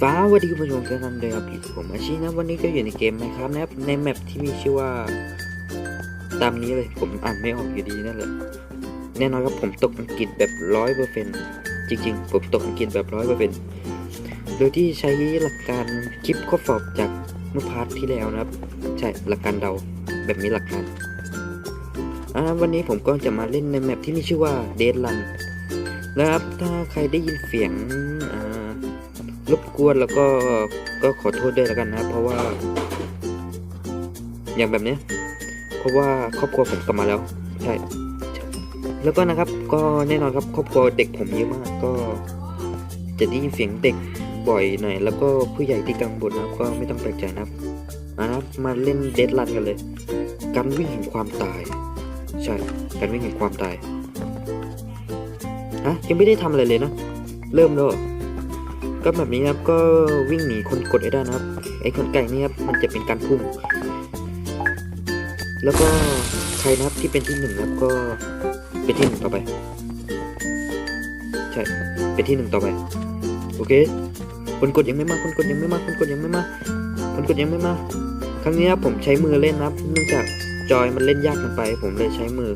ฟ้าสวัสดีคุณผู้ชมทุกท่านเลยครับอยู่กับผมอาชีนะวันนี้ก็อยู่ในเกมไหมครับนะครับในแมปที่มีชื่อว่า ตามนี้เลยผมอ่านไม่ออกอยู่ดีนั่นแหละแน่นอนครับผมตกอังกฤษแบบร้อยเปอร์เซ็นต์จริง ๆ ผมตกอังกฤษแบบร้อยเปอร์เซ็นต์โดยที่ใช้หลักการคลิปข้อสอบจากเมื่อพาร์ทที่แล้วนะครับ ใช่หลักการเดาแบบมีหลักการอ่าวันนี้ผมก็จะมาเล่นในแมปที่มีชื่อว่าเดดลันนะครับถ้าใครได้ยินเสียงอ่า รบกวนแล้วก็ก็ขอโทษด้วยแล้วกันนะ เพราะว่า อย่างแบบนี้ เพราะว่าครอบครัวผมกลับมาแล้ว ใช่ แล้วก็นะครับ ก็แน่นอนครับ ครอบครัวเด็กผมเยอะมาก ก็ จะได้ยินเสียงเด็กบ่อยหน่อย แล้วก็ผู้ใหญ่ที่กังวลนะครับ ก็ไม่ต้องแปลกใจนะครับมานะครับมาเล่นเดดลันกันเลย การวิ่งแห่งความตาย ใช่ การวิ่งแห่งความตาย ฮะ ยังไม่ได้ทำอะไรเลยนะ เริ่มแล้ว ก็แบบนี้ครับก็วิ่งหนีคนกดให้ได้นะครับ ไอ้คนไก่นี่ครับมันจะเป็นการพุ่ง แล้วก็ใครนะครับที่เป็นที่หนึ่งครับก็เป็นที่หนึ่งต่อไป ใช่ เป็นที่หนึ่งต่อไปโอเค คนกดยังไม่มาคนกดยังไม่มาคนกดยังไม่มาคนกดยังไม่มาครั้งนี้ครับผมใช้มือเล่นนะครับ เนื่องจากจอยมันเล่นยากเกินไป ผมเลยใช้มือ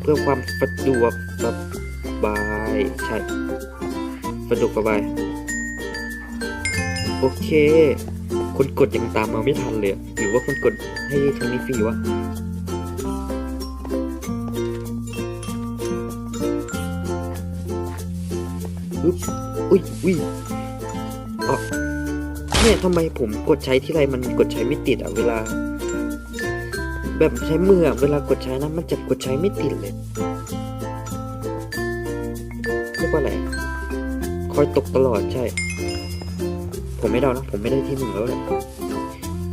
เพื่อความสะดวกสบายใช่ สะดวกสบายโอเค คนกดยังตามมาไม่ทันเลย หรือว่าคนกดให้ครั้งนี้ฟรีวะอุ๊บอุ้ยอุ้ยอ๋อเนี่ยทำไมผมกดใช้ที่ไรมันกดใช้ไม่ติดอะเวลา แบบใช้มืออเวลากดใช้นะมันจะกดใช้ไม่ติดเลย อยตกตลอดใช่ ผมไม่เดานะ ผมไม่ได้ที่หนึ่งแล้วแหละ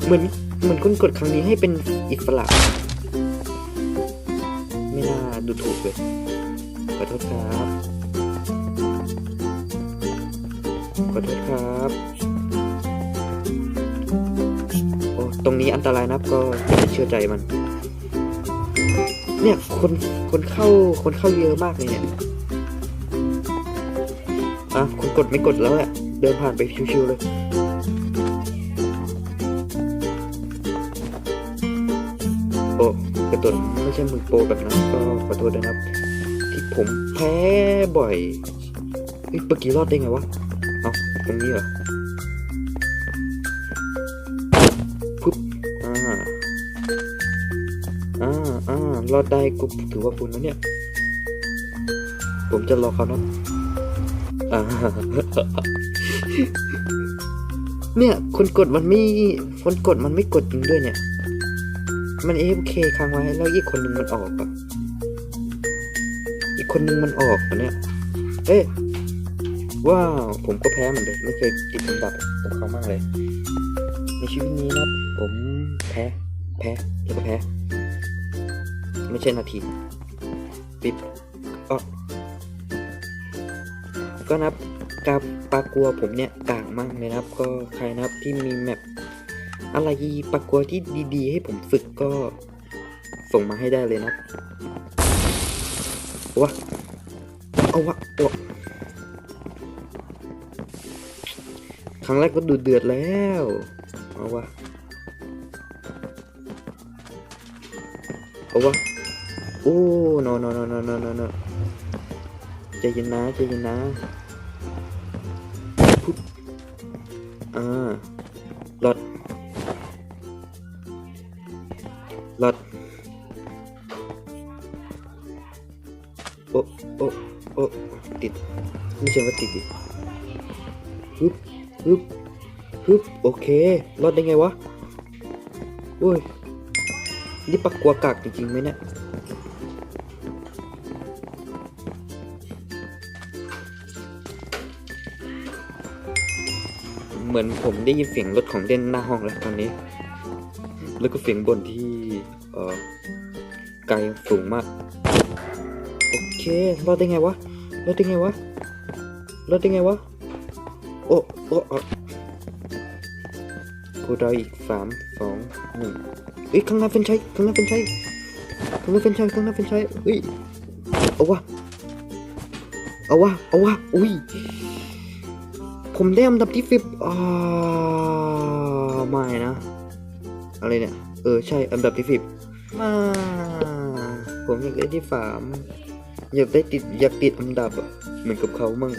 เหมือนเหมือนคนกดครั้งนี้ให้เป็นอิสระ ไม่น่าดูถูกเลยขอโทษครับขอโทษครับ โอ้ตรงนี้อันตรายนับก็อย่าเชื่อใจมัน เนี่ยคนคนเข้าคนเข้าเยอะมากเลยเนี่ย อะคนกดไม่กดแล้วแหละเดินผ่านไปชิวๆเลยโอ้กระตุนไม่ใช่มือโปรแบบนั้นก็ขอโทษนะครับ ที่ผมแพ้บ่อยเฮ้ยเมื่อกี้รอดได้ไงวะเอาตรงนี้เหรอปุ๊บอ่าอ่าอ่ารอดได้กูถือว่าบุญนะเนี่ย ผมจะรอเขานะ เนี่ยคนกดมันไม่คนกดมันไม่กดจริงด้วยเนี่ย มันเอฟเคค้างไว้แล้วอีกคนหนึ่งมันออกอะอีกคนหนึ่งมันออกอะเนี่ยเอ๊ะว้าวผมก็แพ้เหมือนเดิมไม่เคยติดอันดับกับเขามากเลย ในชีวิตนี้นะผมแพ้ แพ้แล้วก็แพ้ ไม่ใช่นาที ปิด ก็นับกาปากัวผมเนี่ยกากมากเลยนะครับ ก็ใครนะครับที่มีแมปอะไรปากัวที่ดีๆ ให้ผมฝึกก็ส่งมาให้ได้เลยนะวะเอาวะโอ้ครั้งแรกก็ดูเดือดแล้วเอาวะเอาวะโอ้นอนอนอนอนอนอนใจเย็นนะใจเย็นนะ ปึ๊บฮึบฮึบโอเค รอดได้ไงวะโอ้ย นี่ปักกัวกากจริงๆไหมเนี่ย เหมือนผมได้ยินเสียงรถของเด่นหน้าห้องแล้วตอนนี้ แล้วก็เสียงบนที่ เออไกลสูงมาก โอเค รอดได้ไงวะ รอดได้ไงวะ รอดได้ไงวะ โอ้โอ้โอ้กูดาอีกสามสองหนึ่งเอ้ยข้างหน้าเป็นชัยข้างหน้าเป็นชัยข้างหน้าเป็นชัยข้างหน้าเป็นชัยเฮ้ยเอาวะเอาวะเอาวะอุ้ยผมได้อันดับที่ฟิบอ่าไม่นะอะไรเนี่ยเออใช่อันดับที่ฟิบมาผมอยากได้ที่สามอยากได้ติดอยากติดอันดับเหมือนกับเขามั่ง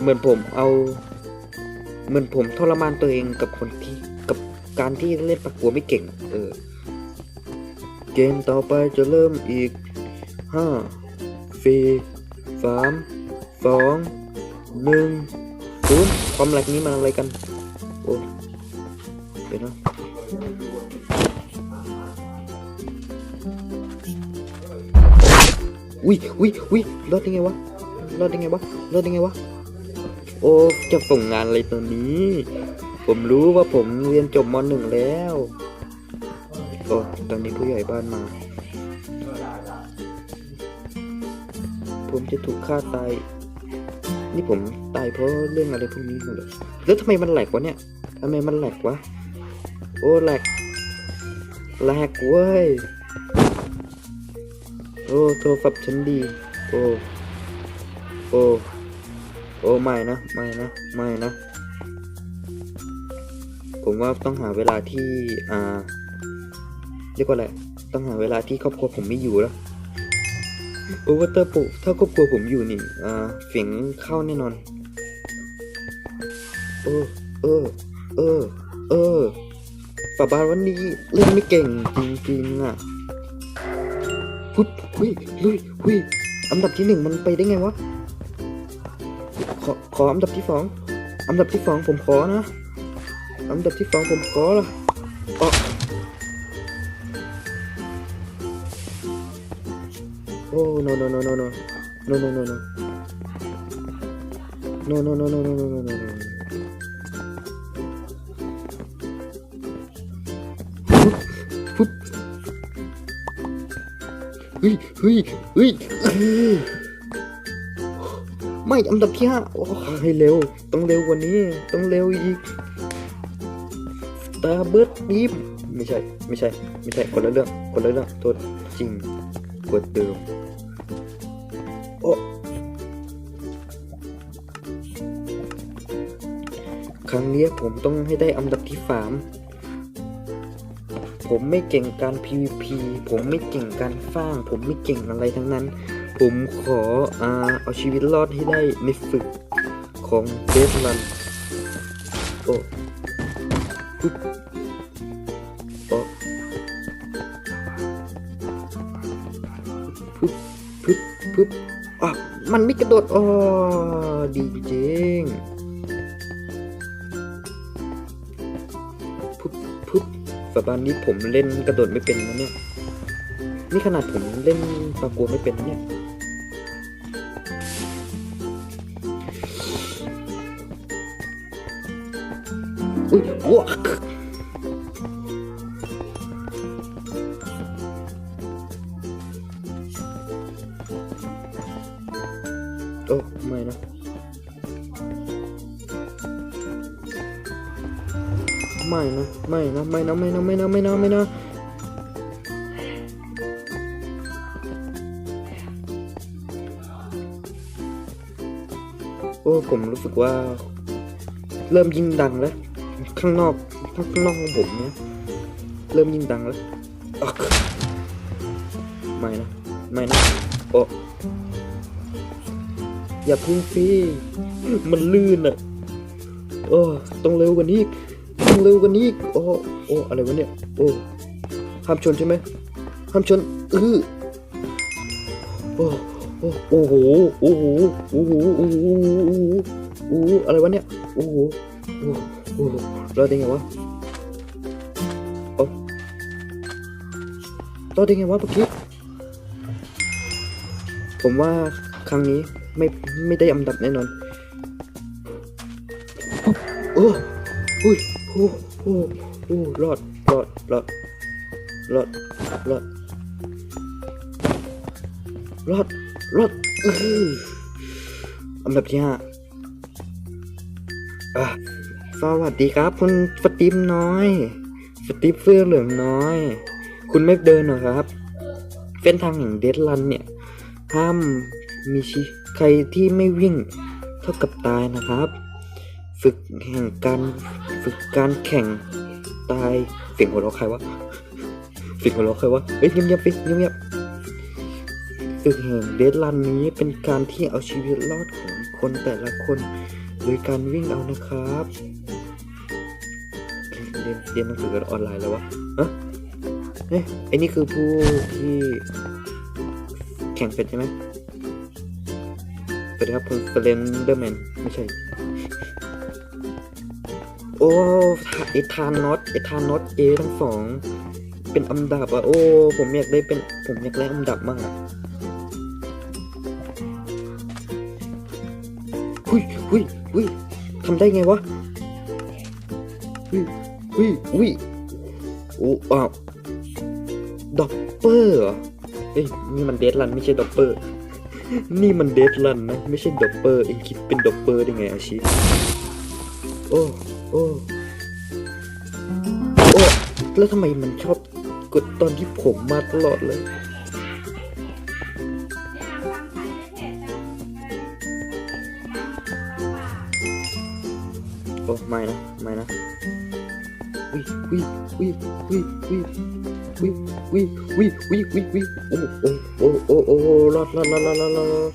เหมือนผมเอา เหมือนผมทรมานตัวเองกับคนที่กับการที่เล่นปักกัวไม่เก่ง เออ เกมต่อไปจะเริ่มอีกห้าสี่สามสองหนึ่งศูนย์ความแหลกนี้มันอะไรกัน โอ้เดี๋ยวนะอุ้ยอุ้ยอุ้ยรอดได้ไงวะรอดได้ไงวะรอดได้ไงวะ โอ้จะส่งงานอะไรตอนนี้ ผมรู้ว่าผมเรียนจบมหนึ่งแล้วโอ้ตอนนี้ผู้ใหญ่บ้านมา ผมจะถูกฆ่าตาย นี่ผมตายเพราะเรื่องอะไรพวกนี้เหรอแล้วทำไมมันแหลกวะเนี่ยทำไมมันแหลกวะ โอ้แหลกแหลกเว้ย โอ้โทรศัพท์ฉันดี โอ้ โอ้ อ้ไม่นะไม่นะไม่นะ ผมว่าต้องหาเวลาที่อ่าเรียกว่าอะไรต้องหาเวลาที่ครอบครัวผมไม่อยู่แล้วโอเวอร์เตอร์ปุถ้าครอบครัวผมอยู่นี่อ่าเสียงเข้าแน่นอน เออเออเออเออฝาบานวันนี้เล่นไม่เก่งจริงๆอะพุดหุยลุยหุยอันดับที่หนึ่งมันไปได้ไงวะ ขอขออันดับที่สองอันดับที่สองผมขอนะอันดับที่สองผมขอละอ๋อโอ้ no no no no no no no no no no no no no no no no no no ปุ๊บเฮ้ยเฮ้ยเฮ้ยเฮ้ย ไม่อันดับที่ห้าโอ้ให้เร็ว ต้องเร็วกว่านี้ ต้องเร็วอีกตาเบิร์ดบีมไม่ใช่ ไม่ใช่ ไม่ใช่ คนละเรื่อง คนละเรื่องโทษจริงกดเดิม โอ้ครั้งนี้ผมต้องให้ได้อันดับที่สามผมไม่เก่งการ PVP ผมไม่เก่งการสร้าง ผมไม่เก่งอะไรทั้งนั้น ผมขออาเอาชีวิตรอดให้ได้ในฝึกของเบสลันโอ้ปุ๊บโอ้ปุ๊บปุ๊บปุ๊บอะมันไม่กระโดดอ๋อดีจริงปุ๊บปุ๊บสบานนี้ผมเล่นกระโดดไม่เป็นนะเนี่ยนี่ขนาดผมเล่นปากัวไม่เป็นเนี่ย อุ้ยว้โอ้ไม่นะไม่นะไม่นะไม่นะไม่นะไม่นะไม่นะไม่นะโอ้ผมรู้สึกว่า เริ่มยิ่งดังแล้ว ข้างนอกข้างนอกของผมเนี่ยเริ่มยิ่งดังแล้วไม่นะ ไม่นะ โอ้อย่าพึ่งฟีมันลื่นอะโอ้ต้องเร็วกว่านี้ต้องเร็วกว่านี้โอ้โอ้อะไรวะเนี่ย โอ้ห้ามชนใช่ไหมห้ามชนอือโอ้โอโอ้โหโอ้โหโอ้โหโอ้โหโอ้โหโอ้โหอะไรวะเนี่ยโอ้โหโอ้ โอ้โหรอดได้ไงวะโอ้รอดได้ไงวะเมื่อกี้ผมว่าครั้งนี้ไม่ไม่ได้อันดับแน่นอนโอ้โอ้ยโอ้โอ้โอ้รอดรอดรอดรอดรอดรอดรอดอื้ออันดับที่ห้าอะ สวัสดีครับ คุณสตีฟน้อย สตีฟเสื้อเหลืองน้อย คุณไม่เดินหรอครับ เส้นทางแห่งเดดลันเนี่ย ห้ามมีชีใครที่ไม่วิ่งเท่ากับตายนะครับ ฝึกแห่งการฝึกการแข่งตายเสียงหัวเราะใครวะเสียงหัวเราะใครวะเฮ้ยเงียบๆไปเงียบๆฝึกแห่งเดดลันนี้เป็นการที่เอาชีวิตรอดของคนแต่ละคนโดยการวิ่งเอานะครับ เรียนหนังสือกันออนไลน์แล้ววะฮะเอ๊ะไอ้นี่คือผู้ที่แข่งเป็นใช่ไหมสวัสดีครับคุณเฟรนเดอร์แมนไม่ใช่ โอ้ไอทานนอตไอทานนอตเอทั้งสองเป็นอันดับอะโอ้ ผมอยากได้เป็นผมอยากได้อันดับมากอะหุยหุยหุยทำได้ไงวะ หุยหุยโอ้อ้าวด็อปเปอร์เหรอเอ้ยนี่มันเดดลันไม่ใช่ด็อปเปอร์ นี่มันเดดลันนะไม่ใช่ด็อปเปอร์เองคิดเป็นด็อปเปอร์ได้ไงอาชีโอ้โอ้โอ้แล้วทำไมมันชอบกดตอนที่ผมมาตลอดเลยโอ้ไม่นะไม่นะ วิวิวิวิวิวิวิวิวิวิวิโอ้โอ้โอ้โอ้โอ้รอดรอดรอดรอดรอดรอด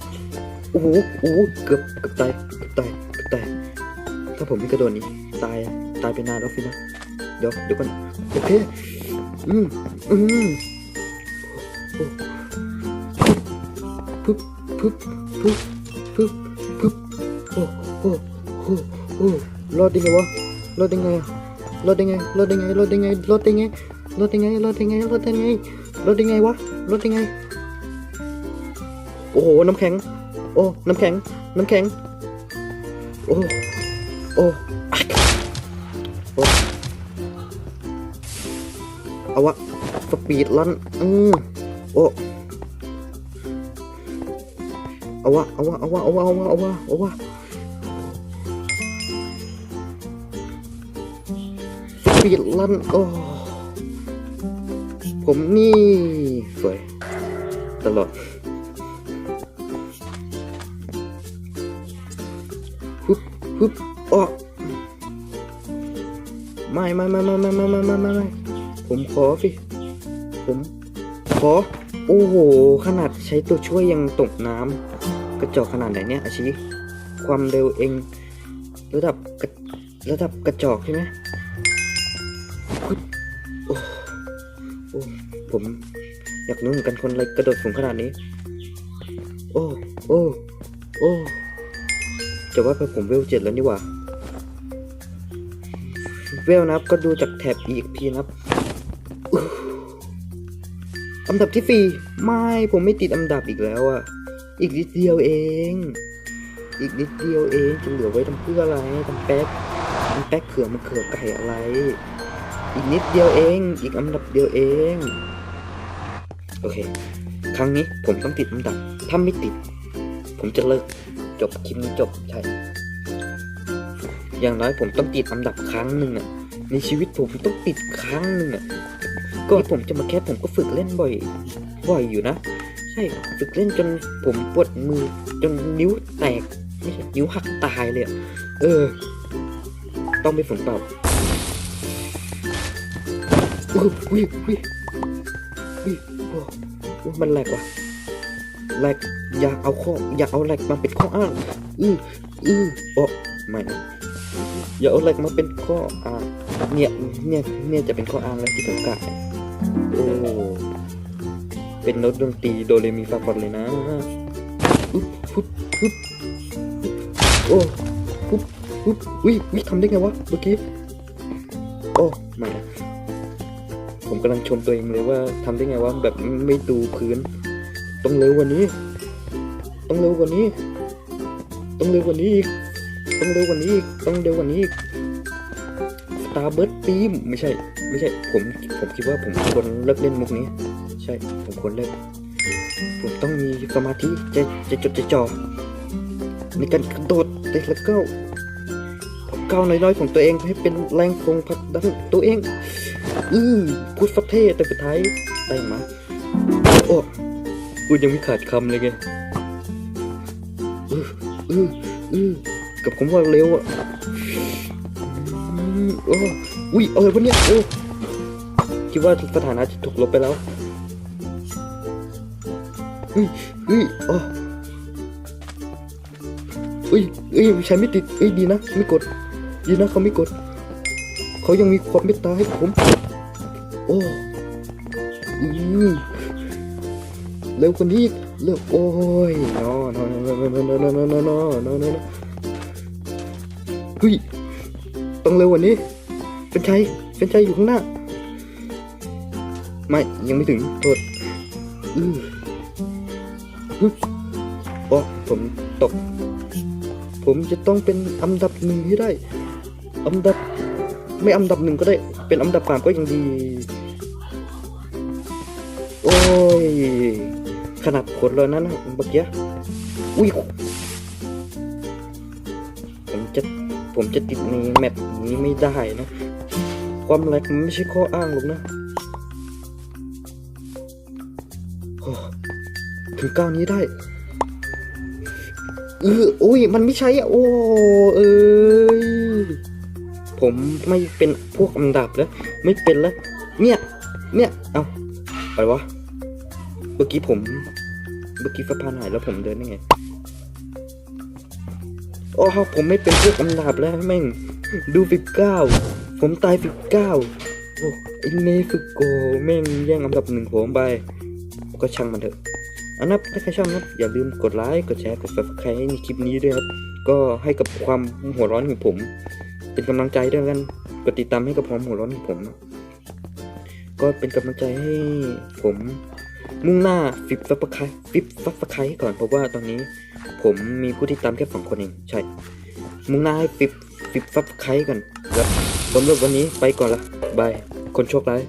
โอ้โหโอ้โหเกือบเกือบตายเกือบตายเกือบตายถ้าผมไม่กระโดดนี้ตายตายไปนานแล้วฟินะเดี๋ยวเดี๋ยวก่อนโอเคอืมอืมปึ๊บปึ๊บปึ๊บปึ๊บปึ๊บโอ้โอ้โอ้โอ้รอดได้ไงวะรอดได้ไงอะ รอดได้ไงรอดได้ไงรอดได้ไงรอดได้ไงรอดได้ไงรอดได้ไงรอดได้ไงรอดได้ไงวะรอดได้ไง โอ้โห น้ำแข็ง โอ้ น้ำแข็ง น้ำแข็ง โอ้ โอ้โอ้เอาวะสปีดลันอืมโอ้เอาวะเอาวะเอาวะเอาวะเอาวะเอาวะเอาวะ ปีดลันโอ้ผมนี่สวยตลอดฮึบฮึบออกไม่ไม่ไม่ไม่ไม่ไม่ไม่ไม่ไม่ไม่ผมขอสิผมขอ โอ้โห ขนาดใช้ตัวช่วยยังตกน้ำกระจอกขนาดไหนเนี่ยอาชีความเร็วเอง ระดับระดับกระจอกใช่ไหม โอ้โอ้ผมอยากรู้เหมือนกันคนอะไรกระโดดสูงขนาดนี้ โอ้โอ้โอ้จะว่าไปผมเวลเจ็ดแล้วนี่หว่า เวลนะครับก็ดูจากแท็บ EXP นะครับอ,อันดับที่สี่ไม่ผมไม่ติดอันดับอีกแล้วอะอีกนิดเดียวเอง อีกนิดเดียวเองจะเหลือไว้ทำเพื่ออะไรทำแป๊กทำแป๊กเขือมันเขือไก่อะไร อีกนิดเดียวเอง อีกอันดับเดียวเอง โอเค ครั้งนี้ผมต้องติดอันดับ ถ้าไม่ติด ผมจะเลิก จบคลิปนี้จบใช่ อย่างน้อยผมต้องติดอันดับครั้งหนึ่งอะในชีวิตผมต้องติดครั้งหนึ่งอะก่อนผมจะมาแคสผมก็ฝึกเล่นบ่อย บ่อยอยู่นะ ใช่ ฝึกเล่นจนผมปวดมือ จนนิ้วแตก ไม่ใช่ นิ้วหักตายเลยอะเออ ต้องไปฝึกเป่า อุ้ยอุ้ยอุ้ยอุ้ยมันแหลกว่ะแหลกอย่าเอาข้ออย่าเอาแหลกมาเป็นข้ออ้างอืออือโอ้ไม่นะอย่าเอาเหลกมาเป็นข้ออ้างเนี่ยเนี่ยเนี่ยจะเป็นข้ออ้างแล้วที่ผมกล่าวโอ้เป็นโน้ตดนตรีโดเรมีฟาฟอดเลยนะอึ๊บฮึบฮึบโอ้ฮึบฮึบวิวิทำได้ไงวะเมื่อกี้โอ้ไม่นะ กำลังชมตัวเองเลยว่าทำได้ไงวะแบบไม่ดูพื้น ต้องเร็วกว่านี้ ต้องเร็วกว่านี้ ต้องเร็วกว่านี้อีก ต้องเร็วกว่านี้อีก ต้องเร็วกว่านี้อีกตาเบิร์ดปีมไม่ใช่ ไม่ใช่ ผมผมคิดว่าผมควรเลิกเล่นมุกนี้ ใช่ ผมควรเลิกผมต้องมีสมาธิจะจะจดจะจ่อในการกระโดดเตะแล้วก็ก้าวน้อยๆของตัวเองให้เป็นแรงทรงผลักดันตัวเอง อือพูดฟัดเท่แต่สุดท้ายได้มาโอ้กูยังไม่ขาดคำเลยไงเออเออเอกับผมว่าเร็วอะอืมโอ้อุ้ยอะไรวะเนี่ยโอ้คิดว่าสถานะจะถูกลบไปแล้วเฮ้ยเฮ้ยอ๋อเฮ้ยเฮ้ยใช้ไม่ติดเฮ้ยดีนะ ไม่กด ดีนะเขาไม่กด เขายังมีความเมตตาให้ผม อ้อืมเร็วกว่านี้อีกเร็วโอ้ยนอนอนอนอนอนอนอนอนอนอนอนอนเฮ้ยต้องเร็วกว่านี้เป็นชัยเป็นชัยอยู่ข้างหน้า ไม่ยังไม่ถึงโทษอือฮึโอ้ผมตก ผมจะต้องเป็นอันดับหนึ่งให้ได้อันดับ ไม่อันดับหนึ่งก็ได้ เป็นอันดับสามก็ยังดี โอ้ย ขนาดขนเลยนั่นะเมื่อกี้อุ้ย ผมจะ ผมจะติดในแมปนี้ไม่ได้นะ ความแรงมันไม่ใช่ข้ออ้างหรอกนะโอ้ถึงก้าวนี้ได้ เออโอ้ย มันไม่ใช่อะ โอ้ เอ้ย ผมไม่เป็นพวกอันดับแล้ว ไม่เป็นแล้ว เนี่ย เนี่ย อาไปวะ เมื่อกี้ผม เมื่อกี้ฟ้าผ่านหายแล้วผมเดินได้ไงโอ้ผมไม่เป็นพวกอันดับแล้วแม่ง ดูฟิกเก้า ผมตายฟิกเก้าโอ้ไอเนฝึโกแม่งแย่งอันดับหนึ่งผมไป ก็ช่างมันเถอะอันนับถ้าใครชอบนะอย่าลืมกดไลค์ กดแชร์ กด subscribe ในคลิปนี้ด้วยครับ ก็ให้กับความหัวร้อนของผม เป็นกำลังใจด้วยกัน กดติดตามให้กับความหัวร้อนของผมนะ ก็เป็นกำลังใจให้ผมมุ่งหน้าฟิปฟัฟไคฟิปฟัฟไคก่อนเพราะว่าตอนนี้ผมมีผู้ติดตามแค่สองคนเองใช่ มุ่งหน้าให้ฟิปฟิปฟัฟไคก่อนแล้วสำหรับวันนี้ไปก่อนละบายคนโชคร้าย